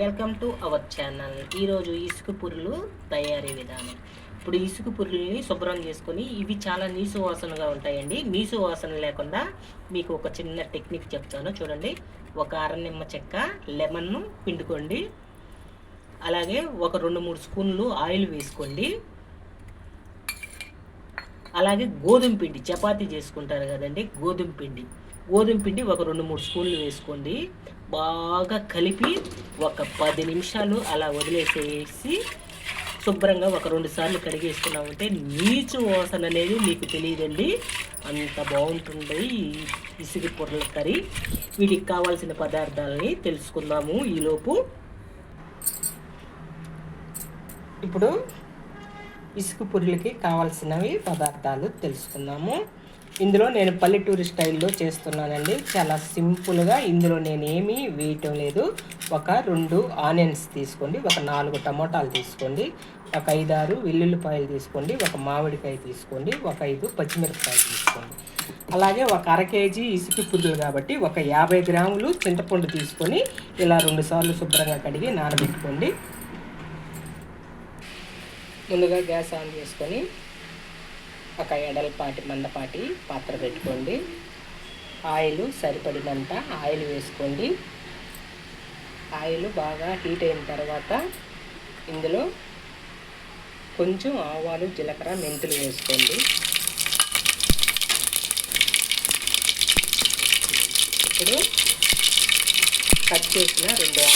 Welcome to our channel. ఈరోజు ఇసుక పురులు తయారీ విధానం. ఇప్పుడు ఇసుక పురుల్ని శుభ్రం చేసుకొని ఇవి చాలా నీసు వాసనగా ఉంటాయండి. నీసు వాసన లేకుండా మీకు ఒక చిన్న టెక్నిక్ చెప్తాను. చూడండి. ఒక అర నిమ్మ చెక్క లెమన్ను పిండుకోండి. అలాగే ఒక రెండు మూడు స్పూన్లు ఆయిల్ వేసుకోండి. అలాగే గోధుమ పిండి చపాతీ చేసుకుంటారు కదండి గోధుమ పిండి. గోధుమ పిండి ఒక రెండు మూడు స్పూన్లు వేసుకోండి. బాగా కలిపి ఒక పది నిమిషాలు అలా వదిలేసేసి శుభ్రంగా ఒక రెండు సార్లు కడిగేసుకున్నామంటే నీచు వాసన అనేది మీకు తెలియదండి. అంత బాగుంటుంది ఈ ఇసుక పొరల కర్రీ. వీటికి కావాల్సిన పదార్థాలని తెలుసుకుందాము ఈలోపు. ఇప్పుడు ఇసుక పురులకి కావాల్సినవి పదార్థాలు తెలుసుకుందాము. ఇందులో నేను పల్లెటూరి స్టైల్లో చేస్తున్నానండి. చాలా సింపుల్గా ఇందులో నేను వేయటం లేదు. ఒక రెండు ఆనియన్స్ తీసుకోండి ఒక నాలుగు టమోటాలు తీసుకోండి ఒక ఐదారు వెల్లుల్లిపాయలు తీసుకోండి ఒక మామిడికాయ తీసుకోండి ఒక ఐదు పచ్చిమిరపకాయలు తీసుకోండి. అలాగే ఒక అర కేజీ ఇసుక పురుగులు కాబట్టి ఒక యాభై గ్రాములు చింతపండు తీసుకొని ఇలా రెండుసార్లు శుభ్రంగా కడిగి నానబెట్టుకోండి. ముందుగా గ్యాస్ ఆన్ చేసుకొని ఒక ఎడలపాటి మందపాటి పాత్ర పెట్టుకోండి. ఆయిల్ సరిపడినంత ఆయిల్ వేసుకోండి. ఆయిల్ బాగా హీట్ అయిన తర్వాత ఇందులో కొంచెం ఆవాలు జీలకర్ర మెంతులు వేసుకోండి. ఇప్పుడు కట్ చేసిన రెండు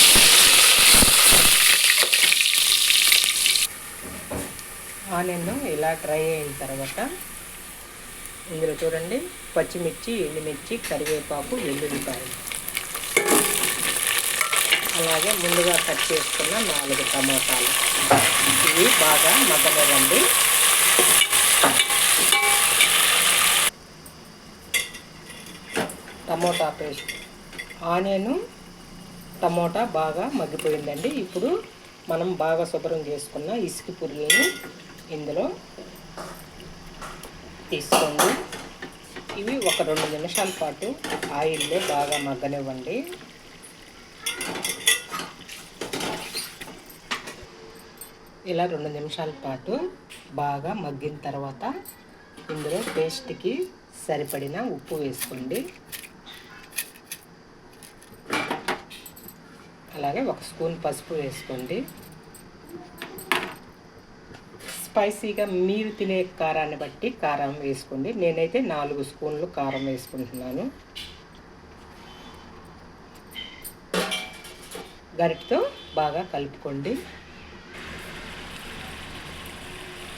ఆనియన్ ఇలా ట్రై అయిన తర్వాత ఇందులో చూడండి పచ్చిమిర్చి ఎండుమిర్చి కరివేపాకు వెల్లుల్లిపాయలు. అలాగే ముందుగా కట్ చేసుకున్న నాలుగు టమాటాలు. ఇవి బాగా మగ్గనివ్వండి. Tomato paste. ఆనియన్ టమోటా బాగా మగ్గిపోయిందండి. ఇప్పుడు మనం బాగా శుభ్రం చేసుకున్న ఇసుక పురుగులను ఇందులో తీసుకోండి. ఇవి ఒక రెండు నిమిషాల పాటు ఆయిల్లో బాగా మగ్గనివ్వండి. ఇలా రెండు నిమిషాల పాటు బాగా మగ్గిన తర్వాత ఇందులో పేస్ట్కి సరిపడిన ఉప్పు వేసుకోండి. అలాగే ఒక స్పూన్ పసుపు వేసుకోండి. స్పైసీగా మీరు తినే కారాన్ని బట్టి కారం వేసుకోండి. నేనైతే నాలుగు స్పూన్లు కారం వేసుకుంటున్నాను. గరిటతో బాగా కలుపుకోండి.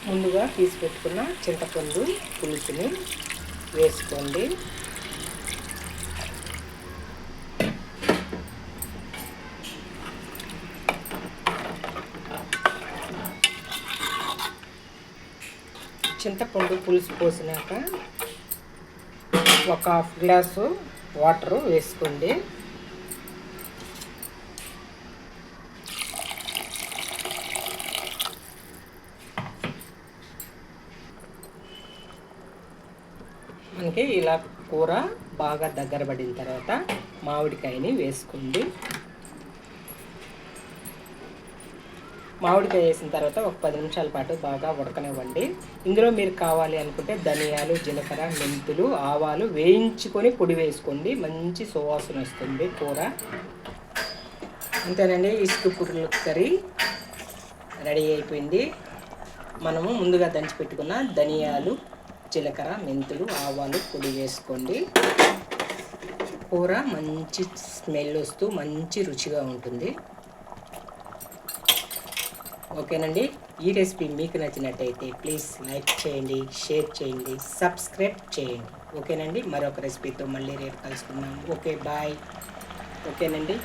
ముందుగా తీసి పెట్టుకున్న చింతపండు పులుసుని వేసుకోండి. చింతపండు పులుసు పోసినాక ఒక హాఫ్ గ్లాసు వాటరు వేసుకోండి. మనకి ఇలా కూర బాగా దగ్గర పడిన తర్వాత మామిడికాయని వేసుకోండి. మామిడికాయ వేసిన తర్వాత ఒక పది నిమిషాల పాటు బాగా ఉడకనివ్వండి. ఇందులో మీరు కావాలి అనుకుంటే ధనియాలు జీలకర్ర మెంతులు ఆవాలు వేయించుకొని పొడి వేసుకోండి. మంచి సువాసన వస్తుంది కూర. అంతేనండి ఇసుక పురుగుల కర్రీ రెడీ అయిపోయింది. మనము ముందుగా దంచి పెట్టుకున్న ధనియాలు జీలకర్ర మెంతులు ఆవాలు పొడి వేసుకోండి. కూర మంచి స్మెల్ వస్తూ మంచి రుచిగా ఉంటుంది. ఓకేనండి? ఈ రెసిపీ మీకు నచ్చినట్టయితే ప్లీజ్ లైక్ చేయండి షేర్ చేయండి సబ్స్క్రైబ్ చేయండి. ఓకేనండి? మరొక రెసిపీతో మళ్ళీ రేపు కలుసుకుందాం. Okay bye. ఓకేనండి?